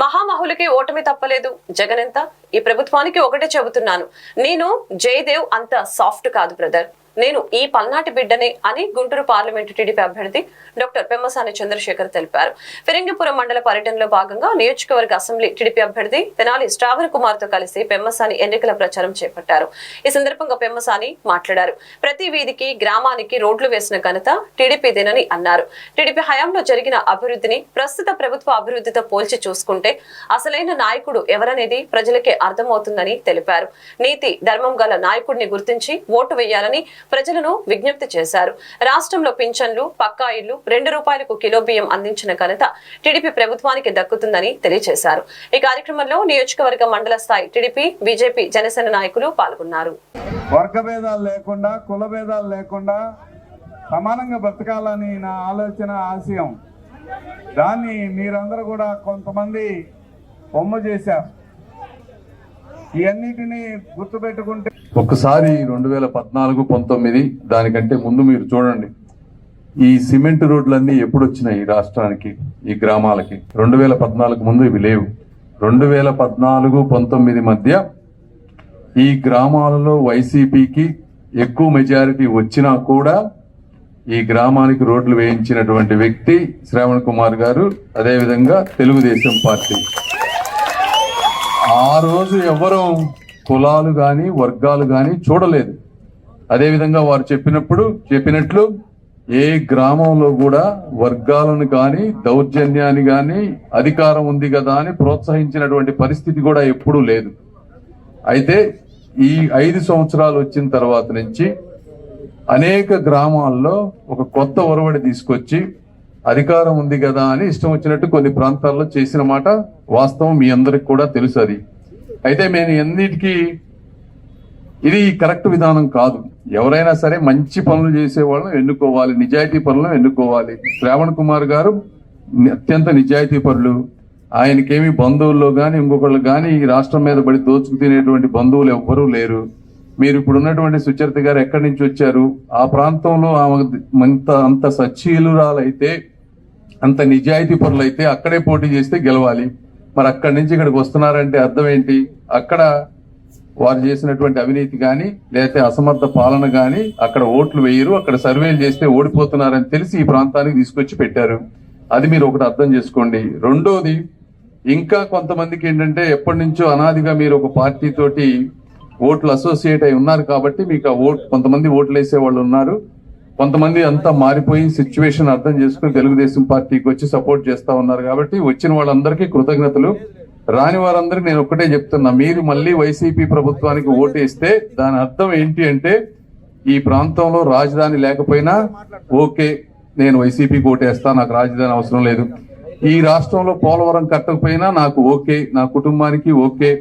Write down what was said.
మహామహులకి ఓటమి తప్పలేదు. జగన్ ఎంత? ఈ ప్రభుత్వానికి ఒకటే చెబుతున్నాను. నేను జయదేవ్ అంత సాఫ్ట్ కాదు బ్రదర్. నేను ఈ పల్నాటి బిడ్డనే అని గుంటూరు పార్లమెంటు టీడీపీ అభ్యర్థి డాక్టర్ పెమ్మసాని చంద్రశేఖర్ తెలిపారు. ఫిరంగిపురం మండల పర్యటనలో భాగంగా నియోజకవర్గ అసెంబ్లీ టీడీపీ అభ్యర్థి తెనాలి శ్రావణ కుమార్తో కలిసి పెమ్మసాని ఎన్నికల ప్రచారం చేపట్టారు. ఈ సందర్భంగా పెమ్మసాని మాట్లాడారు. ప్రతి వీధికి గ్రామానికి రోడ్లు వేసిన ఘనత టీడీపీదేనని అన్నారు. టీడీపీ హయాంలో జరిగిన అభివృద్ధిని ప్రస్తుత ప్రభుత్వ అభివృద్ధితో పోల్చి చూసుకుంటే అసలైన నాయకుడు ఎవరనేది ప్రజలకే అర్థమవుతుందని తెలిపారు. నీతి ధర్మం గల నాయకుడిని గుర్తించి ఓటు వేయాలని ప్రజలను విజ్ఞప్తి చేశారు. రాష్ట్రంలో పింఛన్లు పక్కా ఇళ్ళు రెండు రూపాయలకు కిలో బియ్యం అందించిన ఘనత టీడీపీ ప్రభుత్వానికి దక్కుతుందని తెలియజేశారు. ఈ కార్యక్రమంలో నియోజకవర్గ మండల స్థాయి టీడీపీ బీజేపీ జనసేన నాయకులు పాల్గొన్నారు. వర్గ భేదాలు లేకుండా కుల భేదాలు లేకుండా సమానంగా బ్రతకాలని నా ఆలోచన ఆశయం. దాన్ని మీరందరూ కూడా కొంతమంది బొమ్మ చేశారు. ఇవన్నిటిని గుర్తుపెట్టుకుంటే ఒకసారి రెండు వేల పద్నాలుగు పంతొమ్మిది దానికంటే ముందు మీరు చూడండి. ఈ సిమెంట్ రోడ్లన్నీ ఎప్పుడు వచ్చినాయి ఈ రాష్ట్రానికి ఈ గ్రామాలకి? రెండు వేల పద్నాలుగు ముందు ఇవి లేవు. రెండు వేల పద్నాలుగు పంతొమ్మిది మధ్య ఈ గ్రామాలలో వైసీపీకి ఎక్కువ మెజారిటీ వచ్చినా కూడా ఈ గ్రామానికి రోడ్లు వేయించినటువంటి వ్యక్తి శ్రావణ్ కుమార్ గారు అదేవిధంగా తెలుగుదేశం పార్టీ. ఆ రోజు ఎవరు కులాలు కానీ వర్గాలు కానీ చూడలేదు. అదేవిధంగా వారు చెప్పినప్పుడు చెప్పినట్లు ఏ గ్రామంలో కూడా వర్గాలను కానీ దౌర్జన్యాన్ని కానీ అధికారం ఉంది కదా అని ప్రోత్సహించినటువంటి పరిస్థితి కూడా ఎప్పుడూ లేదు. అయితే ఈ ఐదు సంవత్సరాలు వచ్చిన తర్వాత నుంచి అనేక గ్రామాల్లో ఒక కొత్త ఒరవడి తీసుకొచ్చి అధికారం ఉంది కదా అని ఇష్టం వచ్చినట్టు కొన్ని ప్రాంతాల్లో చేసిన మాట వాస్తవం మీ అందరికి కూడా తెలుసు అది. అయితే నేను ఎన్నిటికీ ఇది కరెక్ట్ విధానం కాదు. ఎవరైనా సరే మంచి పనులు చేసే వాళ్ళని ఎన్నుకోవాలి నిజాయితీ పనులను ఎన్నుకోవాలి. శ్రావణ్ కుమార్ గారు అత్యంత నిజాయితీ పరులు. ఆయనకేమి బంధువుల్లో కానీ ఇంకొకళ్ళు కానీ ఈ రాష్ట్రం మీద పడి దోచుకు తినేటువంటి బంధువులు ఎవ్వరూ లేరు. మీరు ఇప్పుడు ఉన్నటువంటి సుచరిత గారు ఎక్కడి నుంచి వచ్చారు? ఆ ప్రాంతంలో ఆమె అంత అంత సచ్చీలురాలైతే అంత నిజాయితీ పరులైతే అక్కడే పోటీ చేస్తే గెలవాలి. మరి అక్కడి నుంచి ఇక్కడికి వస్తున్నారంటే అర్థం ఏంటి? అక్కడ వారు చేసినటువంటి అవినీతి కానీ లేకపోతే అసమర్థ పాలన కానీ అక్కడ ఓట్లు వేయరు అక్కడ సర్వేలు చేస్తే ఓడిపోతున్నారని తెలిసి ఈ ప్రాంతానికి తీసుకొచ్చి పెట్టారు. అది మీరు ఒకటి అర్థం చేసుకోండి. రెండోది ఇంకా కొంతమందికి ఏంటంటే ఎప్పటి నుంచో అనాదిగా మీరు ఒక పార్టీ తోటి ఓట్లు అసోసియేట్ అయి ఉన్నారు కాబట్టి మీకు ఆ ఓట్ కొంతమంది ఓట్లు వేసే వాళ్ళు ఉన్నారు. కొంతమంది అంతా మారిపోయి సిచ్యువేషన్ అర్థం చేసుకుని తెలుగుదేశం పార్టీకి వచ్చి సపోర్ట్ చేస్తా ఉన్నారు కాబట్టి వచ్చిన వాళ్ళందరికీ కృతజ్ఞతలు. రాని వారందరికీ నేను ఒక్కటే చెప్తున్నా మీరు మళ్ళీ వైసీపీ ప్రభుత్వానికి ఓటేస్తే దాని అర్థం ఏంటి అంటే ఈ ప్రాంతంలో రాజధాని లేకపోయినా ఓకే నేను వైసీపీకి ఓటేస్తా నాకు రాజధాని అవసరం లేదు. ఈ రాష్ట్రంలో పోలవరం కట్టకపోయినా నాకు ఓకే నా కుటుంబానికి ఓకే